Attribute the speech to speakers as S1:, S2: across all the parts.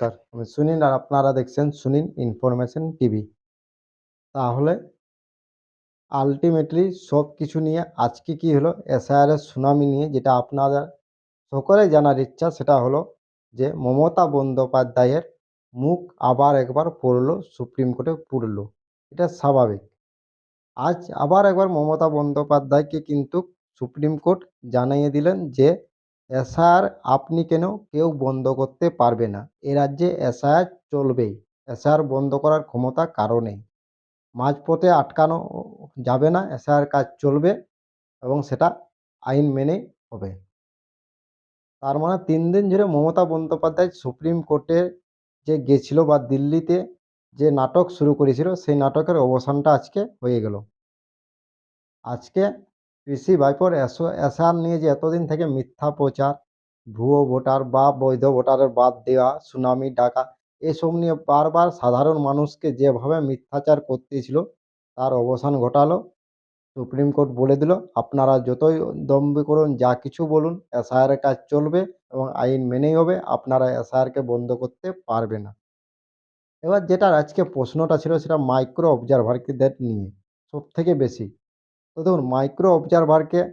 S1: নমস্কার, আমি সুনীল আর আপনারা দেখছেন সুনীল ইনফরমেশন টিভি। তাহলে আলটিমেটলি সব কিছু নিয়ে আজকে কি হলো? এসআইআরের সুনামি নিয়ে যেটা আপনাদের সকলে জানার ইচ্ছা সেটা হলো যে মমতা বন্দ্যোপাধ্যায়ের মুখ আবার একবার পড়ল, সুপ্রিম কোর্টে পুড়লো। এটা স্বাভাবিক। আজ আবার একবার মমতা বন্দ্যোপাধ্যায়কে কিন্তু সুপ্রিম কোর্ট জানিয়ে দিলেন যে এসআইআর আপনি কেন কেউ বন্ধ করতে পারবে না? এ রাজ্যে এসআইআর চলবেই। এসআইআর বন্ধ করার ক্ষমতা কারও নেই। মাঝপথে আটকানো যাবে না এসআইআর কাজ চলবে এবং সেটা আইন মেনেই হবে। তার মানে তিন দিন ধরে মমতা বন্দ্যোপাধ্যায় সুপ্রিম কোর্টে যে গেছিল বা দিল্লিতে যে নাটক শুরু করেছিল, সেই নাটকের অবসানটা আজকে হয়ে গেল। আজকে পিসি ভাইপোর এসো, এসআর নিয়ে যে এতদিন থেকে মিথ্যা প্রচার, ভুয়ো ভোটার বা বৈধ ভোটারের বাদ দেওয়া, সুনামি, ডাকা, এসব নিয়ে বারবার সাধারণ মানুষকে যেভাবে মিথ্যাচার করতেছিল, তার অবসান ঘটালো, সুপ্রিম কোর্ট বলে দিল, আপনারা যতই দম্বি করুন, যা কিছু বলুন, এসআইআর কাজ চলবে এবং আইন মেনেই হবে, আপনারা এসআইআরকে বন্ধ করতে পারবে না। এবার যেটা আজকে প্রশ্নটা ছিল, সেটা মাইক্রো অবজারভারদের নিয়ে সব থেকে বেশি। তো দেখুন মাইক্রো অবজারভারকে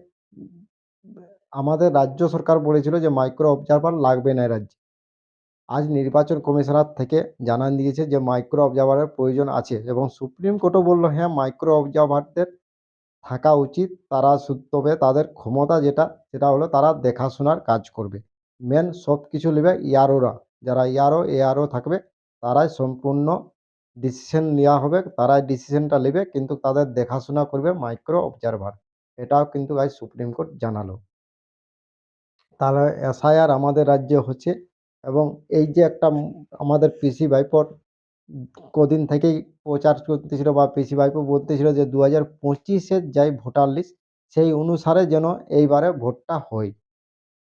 S1: আমাদের রাজ্য সরকার বলেছিল যে মাইক্রো অবজারভার লাগবে না রাজ্যে। আজ নির্বাচন কমিশনার থেকে জানান দিয়েছে যে মাইক্রো অবজারভারের প্রয়োজন আছে এবং সুপ্রিম কোর্টও বলল হ্যাঁ মাইক্রো অবজারভারদের থাকা উচিত। তারা সু- তবে তাদের ক্ষমতা যেটা, সেটা হলো তারা দেখাশোনার কাজ করবে। মেন সব কিছু নেবে ইয়ারোরা। যারা ইয়ারও এআরও থাকবে, তারাই সম্পূর্ণ ডিসিশন নেওয়া হবে, তারাই ডিসিশনটা নেবে, কিন্তু তাদের দেখাশোনা করবে মাইক্রো অবজারভার এটাও কিন্তু আজ সুপ্রিম কোর্ট জানালো। তাহলে এসআইআর আমাদের রাজ্যে হচ্ছে এবং এই যে একটা আমাদের পিসি ভাইপোর কদিন থেকেই প্রচার করতেছিল বা পিসি ভাইপো বলতেছিল যে দু হাজার পঁচিশের যাই ভোটার লিস্ট সেই অনুসারে যেন এইবারে ভোটটা হয়।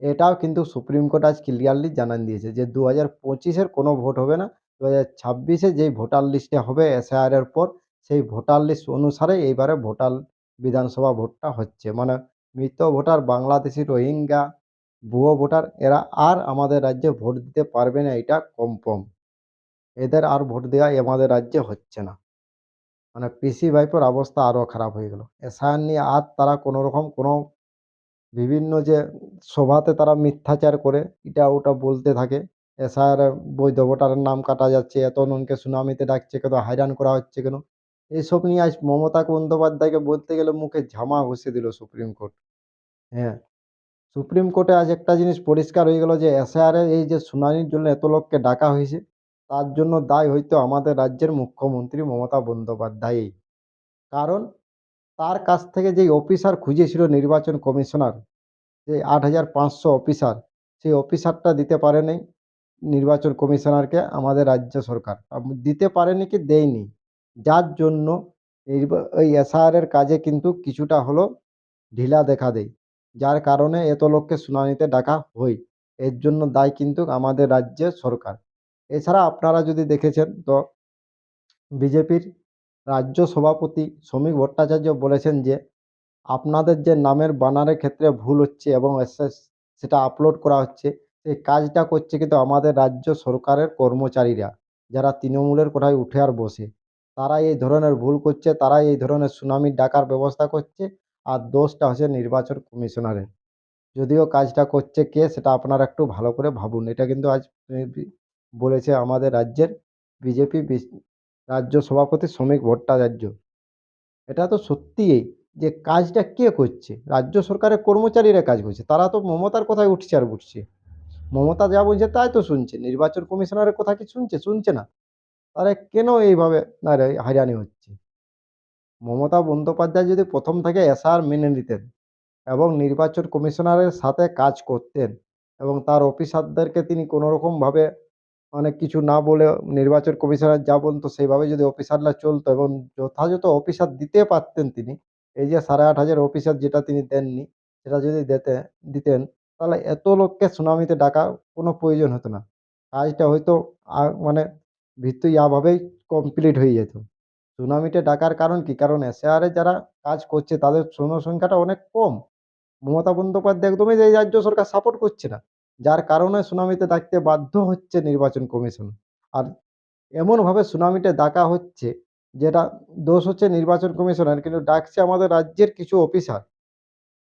S1: এটাও কিন্তু সুপ্রিম কোর্ট আজ ক্লিয়ারলি জানান দিয়েছে যে দু হাজার পঁচিশের কোনো ভোট হবে না। দু ছাব্বিশে যেই ভোটার লিস্টে হবে এসআইআরের পর সেই ভোটার লিস্ট অনুসারে এইবারে ভোটার, বিধানসভা ভোটটা হচ্ছে। মানে মৃত ভোটার, বাংলাদেশি রোহিঙ্গা, ভুয়ো ভোটার এরা আর আমাদের রাজ্যে ভোট দিতে পারবে না এটা কনফার্ম এদের আর ভোট দেওয়া আমাদের রাজ্যে হচ্ছে না। মানে পিসি ভাইপোর অবস্থা আরও খারাপ হয়ে গেল। এসআইআর নিয়ে আর তারা কোনো রকম কোনো বিভিন্ন যে সভাতে তারা মিথ্যাচার করে, এটা ওটা বলতে থাকে। এসআইআর বৈধ ভোটারের নাম কাটা যাচ্ছে, এত জনকে সুনামিতে ডাকছে কেন হাইরান করা হচ্ছে কেন? এইসব নিয়ে আজ মমতা বন্দ্যোপাধ্যায়কে বলতে গেলে মুখে ঝামা ঘষে দিল সুপ্রিম কোর্ট। হ্যাঁ সুপ্রিম কোর্টে আজ একটা জিনিস পরিষ্কার হয়ে গেল যে, এসআইআরের এই যে শুনানির জন্য এত লোককে ডাকা হয়েছে, তার জন্য দায় হয়তো আমাদের রাজ্যের মুখ্যমন্ত্রী মমতা বন্দ্যোপাধ্যায়ই। কারণ তার কাছ থেকে যেই অফিসার খুঁজেছিল নির্বাচন কমিশনার, যে আট হাজার পাঁচশো অফিসার, সেই অফিসারটা দিতে পারেনি নির্বাচন কমিশনারকে আমাদের রাজ্য সরকার। দিতে পারেনি কি দেয়নি। যার জন্য এই ওই এসআইআরের কাজে কিন্তু কিছুটা হলো ঢিলা দেখা দেয়। যার কারণে এত লোককে শুনানিতে ডাকা হয় এর জন্য দায় কিন্তু আমাদের রাজ্যের সরকার। এছাড়া আপনারা যদি দেখেছেন তো বিজেপির রাজ্য সভাপতি শ্রমিক ভট্টাচার্য বলেছেন যে, আপনাদের যে নামের বানারের ক্ষেত্রে ভুল হচ্ছে এবং সেটা আপলোড করা হচ্ছে। সেই কাজটা করছে কিন্তু আমাদের রাজ্য সরকারের কর্মচারীরা, যারা তৃণমূলের কোথায় উঠে আর বসে। তারা এই ধরনের ভুল করছে তারাই এই ধরনের সুনামি ডাকার ব্যবস্থা করছে, আর দোষটা হচ্ছে নির্বাচন কমিশনারের। যদিও কাজটা করছে কে, সেটা আপনারা একটু ভালো করে ভাবুন। এটা কিন্তু আজ বলেছে আমাদের রাজ্যের বিজেপি রাজ্য সভাপতি শ্রমিক ভট্টাচার্য। এটা তো সত্যিই যে কাজটা কে করছে? রাজ্য সরকারের কর্মচারীরা কাজ করছে। তারা তো মমতার কথায় উঠছে আর উঠছে মমতা যা বলছে তাই তো শুনছে, নির্বাচন কমিশনারের কথা কি শুনছে? শুনছে না। তারা কেন এইভাবে হয়রানি হচ্ছে? মমতা বন্দ্যোপাধ্যায় যদি প্রথম থেকে এসআর মেনে নিতেন এবং নির্বাচন কমিশনারের সাথে কাজ করতেন এবং তার অফিসারদেরকে তিনি কোনো রকমভাবে অনেক কিছু না বলে নির্বাচন কমিশনার যা বলতো সেইভাবে যদি অফিসাররা চলতো এবং যথাযথ অফিসার দিতে পারতেন তিনি, এই যে সাড়ে আট হাজার অফিসার যেটা তিনি দেননি, সেটা যদি দিতে, দিতেন তাহলে এত লোককে সুনামিতে ডাকা কোনো প্রয়োজন হতো না। কাজটা হয়তো মানে ভিত্তিভাবেই কমপ্লিট হয়ে যেত। সুনামিতে ডাকার কারণ কি? কারণ এসআরে যারা কাজ করছে তাদের জনসংখ্যাটা অনেক কম। মমতা বন্দ্যোপাধ্যায় একদমই এই রাজ্য সরকার সাপোর্ট করছে না। যার কারণে সুনামিতে ডাকতে বাধ্য হচ্ছে নির্বাচন কমিশন। আর এমনভাবে সুনামিতে ডাকা হচ্ছে যেটা দোষ হচ্ছে নির্বাচন কমিশনের। কিন্তু ডাকছে আমাদের রাজ্যের কিছু অফিসার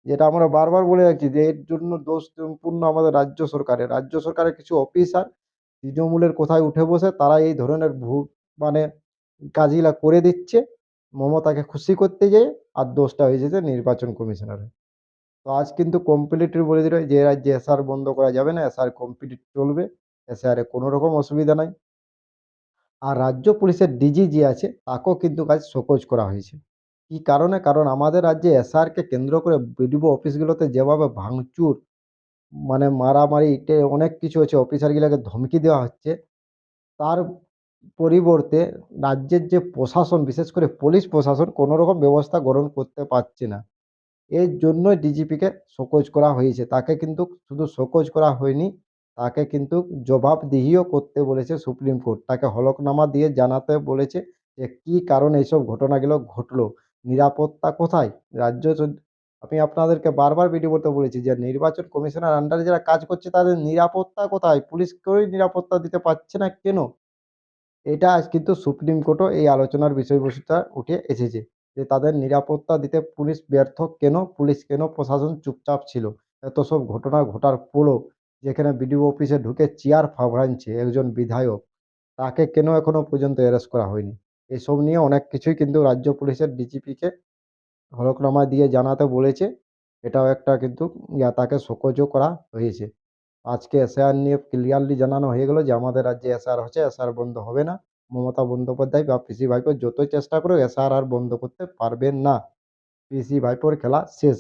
S1: যেটা আমরা বারবার বলে যাচ্ছি যে এর জন্য দোষ সম্পূর্ণ আমাদের রাজ্য সরকারের। রাজ্য সরকারের কিছু অফিসার তৃণমূলের কোথায় উঠে বসে, তারা এই ধরনের ভুল মানে কাজগুলা করে দিচ্ছে। মমতাকে খুশি করতে যেয়ে আর দোষটা হয়ে যেতে নির্বাচন কমিশনের তো আজ কিন্তু কমপ্লিটলি বলে দিল, যে রাজ্যে এসআর বন্ধ করা যাবে না এসআর কমপ্লিট চলবে। এসআরে কোনো রকম অসুবিধা নাই। আর রাজ্য পুলিশের ডিজি যে আছে, তাকেও কিন্তু কাজ শোকজ করা হয়েছে। কী কারণে? কারণ আমাদের রাজ্যে এসআরকে কেন্দ্র করে বিডিও অফিসগুলোতে যেভাবে ভাঙচুর মানে মারামারি ইটে অনেক কিছু হচ্ছে অফিসারগুলোকে ধমকি দেওয়া হচ্ছে, তার পরিবর্তে রাজ্যের যে প্রশাসন, বিশেষ করে পুলিশ প্রশাসন কোনো রকম ব্যবস্থা গ্রহণ করতে পারছে না। এর জন্যই ডিজিপিকে শোকজ করা হয়েছে। তাকে কিন্তু শুধু শোকজ করা হয়নি, তাকে কিন্তু জবাবদিহিও করতে বলেছে সুপ্রিম কোর্ট। তাকে হলকনামা দিয়ে জানাতে বলেছে যে, কী কারণে এইসব ঘটনাগুলো ঘটলো? নিরাপত্তা কোথায়? রাজ্য আমি আপনাদেরকে বারবার ভিডিও করতে বলেছি যে নির্বাচন কমিশনের আন্ডারে যারা কাজ করছে তাদের নিরাপত্তা কোথায়? পুলিশকেই নিরাপত্তা দিতে পারছে না কেন? এটা আজ কিন্তু সুপ্রিম কোর্টও এই আলোচনার বিষয়বস্তুটা উঠে এসেছে যে তাদের নিরাপত্তা দিতে পুলিশ ব্যর্থ কেন? পুলিশ কেন প্রশাসন চুপচাপ ছিল? এত সব ঘটনা ঘটার পরও যেখানে বিডিও অফিসে ঢুকে চেয়ার ফাভরাচ্ছে একজন বিধায়ক, তাকে কেন এখনও পর্যন্ত অ্যারেস্ট করা হয়নি? এসব নিয়ে অনেক কিছুই কিন্তু রাজ্য পুলিশের ডিজিপিকে হলফনামা দিয়ে জানাতে বলেছে। এটাও একটা কিন্তু তাকে শোকজও করা হয়েছে। আজকে এসআর নিয়ে ক্লিয়ারলি জানানো হয়ে গেল যে আমাদের রাজ্যে এসআর হচ্ছে এসআর বন্ধ হবে না। মমতা বন্দ্যোপাধ্যায় বা পিসি ভাইপো যতই চেষ্টা করুক এসআর আর বন্ধ করতে পারবেন না। পিসি ভাইপোর খেলা শেষ।